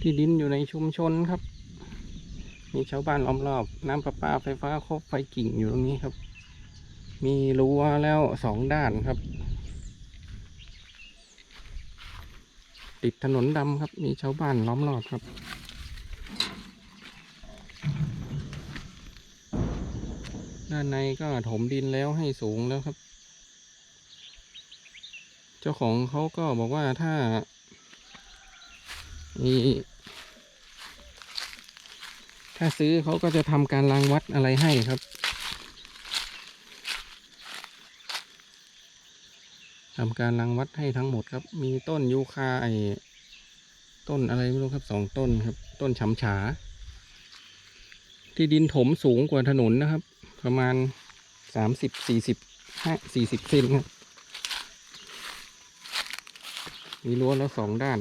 ที่ดินอยู่ในชุมชนครับ มีชาวบ้านล้อมรอบ น้ำประปาไฟฟ้าครบไฟกิ่งอยู่ตรงนี้ครับ มีรั้วแล้วสองด้านครับ ติดถนนดำครับ มีชาวบ้านล้อมรอบครับด้านในก็ถมดินแล้วให้สูงแล้วครับ เจ้าของเขาก็บอกว่าถ้ามี ถ้าซื้อเขาก็จะทำการรางวัดอะไรให้ครับทำการรางวัดให้ทั้งหมดครับ มีต้นยูคาไอต้นอะไรไม่รู้ครับสองต้นครับ ต้นฉำฉา ที่ดินถมสูงกว่าถนนนะครับ ประมาณสามสิบสี่สิบห้าสี่สิบเซนครับ มีรั้วแล้วสองด้าน